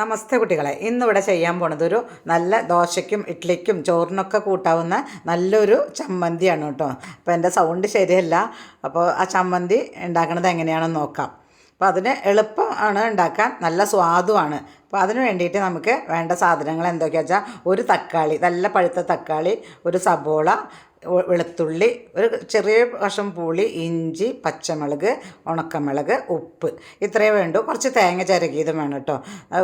നമസ്തേ കുട്ടികളെ ഇന്നിവിടെ ചെയ്യാൻ പോണത് ഒരു നല്ല ദോശയ്ക്കും ഇഡ്ഡലിക്കും ചോറിനൊക്കെ കൂട്ടാവുന്ന നല്ലൊരു ചമ്മന്തിയാണ് കേട്ടോ. അപ്പോൾ എന്റെ സൗണ്ട് ശരിയല്ല. അപ്പോൾ ആ ചമ്മന്തി ഉണ്ടാക്കണത് എങ്ങനെയാണെന്ന് നോക്കാം. അപ്പോൾ അതിന് എളുപ്പമാണ് ഉണ്ടാക്കാൻ നല്ല സ്വാദുമാണ്. അപ്പോൾ അതിന് വേണ്ടിയിട്ട് നമുക്ക് വേണ്ട സാധനങ്ങൾ എന്തൊക്കെയാ വെച്ചാൽ ഒരു തക്കാളി നല്ല പഴുത്ത തക്കാളി ഒരു സബോള വെളുത്തുള്ളി ഒരു ചെറിയ കഷ്ണം പുളി ഇഞ്ചി പച്ചമുളക് ഉണക്കമുളക് ഉപ്പ്. ഇത്രയേ വേണ്ടൂ. കുറച്ച് തേങ്ങ ചിരകിയതും വേണം കേട്ടോ.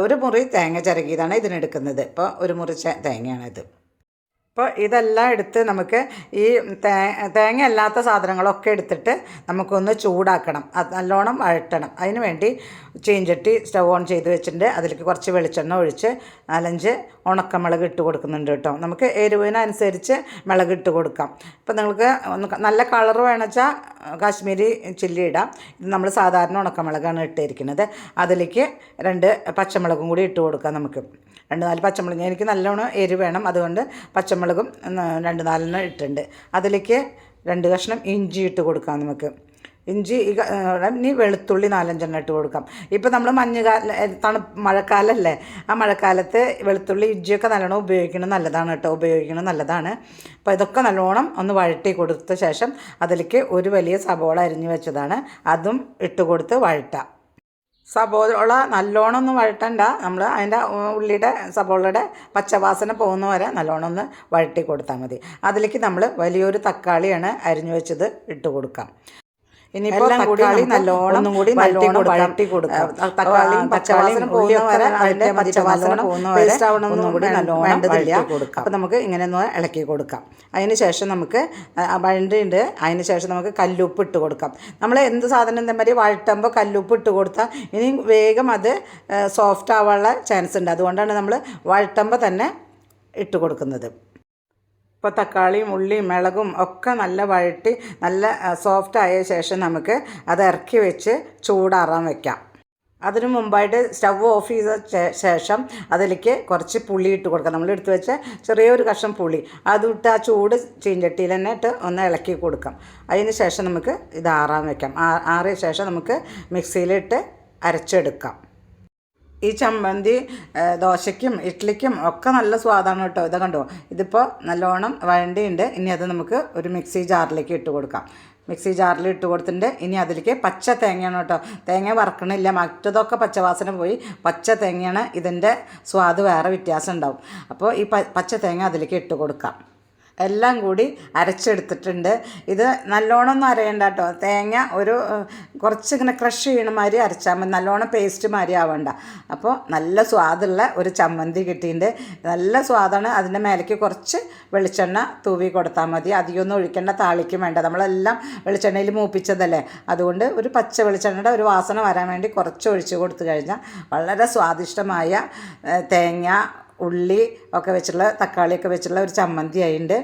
ഒരു മുറി തേങ്ങ ചിരകിയതാണ് ഇതിനെടുക്കുന്നത്. ഇപ്പോൾ ഒരു മുറി തേങ്ങയാണിത്. അപ്പോൾ ഇതെല്ലാം എടുത്ത് നമുക്ക് ഈ തേ തേങ്ങ അല്ലാത്ത സാധനങ്ങളൊക്കെ എടുത്തിട്ട് നമുക്കൊന്ന് ചൂടാക്കണം. അത് നല്ലോണം വഴറ്റണം. അതിന് വേണ്ടി ചീഞ്ചട്ടി സ്റ്റവ് ഓൺ ചെയ്ത് വെച്ചിട്ടുണ്ട്. അതിലേക്ക് കുറച്ച് വെളിച്ചെണ്ണ ഒഴിച്ച് നാലഞ്ച് ഉണക്കമുളക് ഇട്ട് കൊടുക്കുന്നുണ്ട് കേട്ടോ. നമുക്ക് എരിവിനനുസരിച്ച് മുളക് ഇട്ട് കൊടുക്കാം. ഇപ്പം നിങ്ങൾക്ക് നല്ല കളർ വേണമെച്ചാൽ കാശ്മീരി ചില്ലി ഇത് നമ്മൾ സാധാരണ ഉണക്കമുളകാണ് ഇട്ടിരിക്കുന്നത്. അതിലേക്ക് രണ്ട് പച്ചമുളകും കൂടി ഇട്ട് കൊടുക്കാം നമുക്ക്. രണ്ട് നാല് പച്ചമുളക്. എനിക്ക് നല്ലോണം എരി വേണം. അതുകൊണ്ട് പച്ചമുളകും രണ്ട് നാലെണ്ണം ഇട്ടിട്ടുണ്ട്. അതിലേക്ക് രണ്ട് കഷ്ണം ഇഞ്ചി ഇട്ട് കൊടുക്കാം നമുക്ക്. ഇഞ്ചി ഇനി വെളുത്തുള്ളി നാലഞ്ചെണ്ണം ഇട്ട് കൊടുക്കാം. ഇപ്പോൾ നമ്മൾ മഞ്ഞുകാല തണു മഴക്കാലമല്ലേ ആ മഴക്കാലത്ത് വെളുത്തുള്ളി ഇഞ്ചിയൊക്കെ നല്ലോണം ഉപയോഗിക്കണം നല്ലതാണ് കേട്ടോ. ഉപയോഗിക്കണം നല്ലതാണ്. അപ്പോൾ ഇതൊക്കെ നല്ലോണം ഒന്ന് വഴട്ടി കൊടുത്ത ശേഷം അതിലേക്ക് ഒരു വലിയ സബോള അരിഞ്ഞു വെച്ചതാണ്. അതും ഇട്ട് കൊടുത്ത് വഴട്ടാം സബോള നല്ലോണം ഒന്ന് വഴട്ടണ്ട നമ്മൾ അതിന്റെ ഉള്ളിയുടെ സബോളയുടെ പച്ചവാസന പോകുന്ന വരെ നല്ലോണം ഒന്ന് വഴട്ടി കൊടുത്താൽ മതി. അതിലേക്ക് നമ്മൾ വലിയൊരു തക്കാളിയാണ് അരിഞ്ഞു വെച്ചത് ഇട്ട് കൊടുക്കാം. ഇനിയിപ്പോൾ തക്കാളി നല്ലോണം കൂടി നല്ലോണം വഴറ്റി കൊടുക്കാം. തക്കാളിയും പച്ചവാസനം പോകുന്നവരെ അതിന്റെ പച്ചവാസന പോകുന്ന വരെ ഒന്നും കൂടി നല്ലോണം വേണ്ടതില്ല. കൊടുക്കാം. അപ്പോൾ നമുക്ക് ഇങ്ങനെ ഒന്ന് ഇളക്കി കൊടുക്കാം. അതിന് ശേഷം നമുക്ക് വഴണ്ടിയുണ്ട് അതിന് ശേഷം നമുക്ക് കല്ലുപ്പ് ഇട്ട് കൊടുക്കാം. നമ്മൾ എന്ത് സാധനം ഇതേമാതിരി വഴട്ടുമ്പോൾ കല്ലുപ്പ് ഇട്ട് കൊടുത്താൽ ഇനി വേഗം അത് സോഫ്റ്റ് ആവാനുള്ള ചാൻസ് ഉണ്ട്. അതുകൊണ്ടാണ് നമ്മൾ വഴട്ടുമ്പോൾ തന്നെ ഇട്ട് കൊടുക്കുന്നത്. ഇപ്പോൾ തക്കാളിയും ഉള്ളിയും മുളകും ഒക്കെ നല്ല വഴട്ടി നല്ല സോഫ്റ്റ് ആയ ശേഷം നമുക്ക് അത് ഇറക്കി വെച്ച് ചൂടാറാൻ വെക്കാം. അതിനു മുമ്പായിട്ട് സ്റ്റവ് ഓഫ് ചെയ്ത ശേഷം അതിലേക്ക് കുറച്ച് പുളി ഇട്ട് കൊടുക്കാം. നമ്മൾ എടുത്ത് വെച്ച ചെറിയൊരു കഷ്ണം പുളി. അതിട്ട് ആ ചൂട് ചീഞ്ചട്ടിയിൽ തന്നെ ഇട്ട് ഒന്ന് ഇളക്കി കൊടുക്കാം. അതിന് ശേഷം നമുക്ക് ഇത് ആറാൻ വെക്കാം. ആറിയ ശേഷം നമുക്ക് മിക്സിയിലിട്ട് അരച്ചെടുക്കാം. ഈ ചമ്മന്തി ദോശയ്ക്കും ഇഡ്ഡലിക്കും ഒക്കെ നല്ല സ്വാദാണ് കേട്ടോ. ഇത് കണ്ടോ? ഇതിപ്പോൾ നല്ലോണം വഴണ്ടിയുണ്ട്. ഇനി അത് നമുക്ക് ഒരു മിക്സി ജാറിലേക്ക് ഇട്ട് കൊടുക്കാം. മിക്സി ജാറിൽ ഇട്ട് കൊടുത്തിട്ടുണ്ട്. ഇനി അതിലേക്ക് പച്ച തേങ്ങയാണ് കേട്ടോ. തേങ്ങ വറക്കണില്ല. മറ്റതൊക്കെ പച്ചവാസന പോയി. പച്ച തേങ്ങയാണ് ഇതിന്റെ സ്വാദ് വേറെ വ്യത്യാസം ഉണ്ടാവും. അപ്പോൾ ഈ പച്ച തേങ്ങ അതിലേക്ക് ഇട്ട് കൊടുക്കാം. എല്ലാം കൂടി അരച്ചെടുത്തിട്ടുണ്ട്. ഇത് നല്ലോണം ഒന്നും അരയണ്ട കേട്ടോ തേങ്ങ ഒരു കുറച്ച് ഇങ്ങനെ ക്രഷ് ചെയ്യണ മാതിരി അരച്ചാൽ മതി. നല്ലോണം പേസ്റ്റ് മാതിരി ആവണ്ട. അപ്പോൾ നല്ല സ്വാദുള്ള ഒരു ചമ്മന്തി കിട്ടിയിട്ടുണ്ട് നല്ല സ്വാദാണ്. അതിന്റെ മേലേക്ക് കുറച്ച് വെളിച്ചെണ്ണ തൂവി കൊടുത്താൽ മതി. അധികമൊന്നും ഒഴിക്കേണ്ട താളിക്കും വേണ്ട. നമ്മളെല്ലാം വെളിച്ചെണ്ണയിൽ മൂപ്പിച്ചതല്ലേ. അതുകൊണ്ട് ഒരു പച്ച വെളിച്ചെണ്ണയുടെ ഒരു വാസന വരാൻ വേണ്ടി കുറച്ച് ഒഴിച്ച് കൊടുത്തു കഴിഞ്ഞാൽ വളരെ സ്വാദിഷ്ടമായ തേങ്ങ ഉള്ളി ഒക്കെ വെച്ചുള്ള തക്കാളിയൊക്കെ വെച്ചിട്ടുള്ള ഒരു ചമ്മന്തി ആയിട്ടുണ്ട്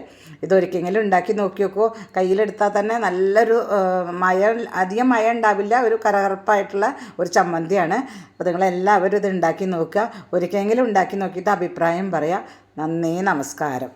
ഇതൊരിക്കെങ്കിലും ഉണ്ടാക്കി നോക്കി നോക്കൂ. കയ്യിലെടുത്താൽ തന്നെ നല്ലൊരു മയ അധികം മയ ഉണ്ടാവില്ല ഒരു കരകറുപ്പായിട്ടുള്ള ഒരു ചമ്മന്തിയാണ്. അപ്പോൾ നിങ്ങളെല്ലാവരും ഇത് ഉണ്ടാക്കി നോക്കുക. ഒരിക്കലെങ്കിലും ഉണ്ടാക്കി നോക്കിയിട്ട് അഭിപ്രായം പറയാം. നന്ദി നമസ്കാരം.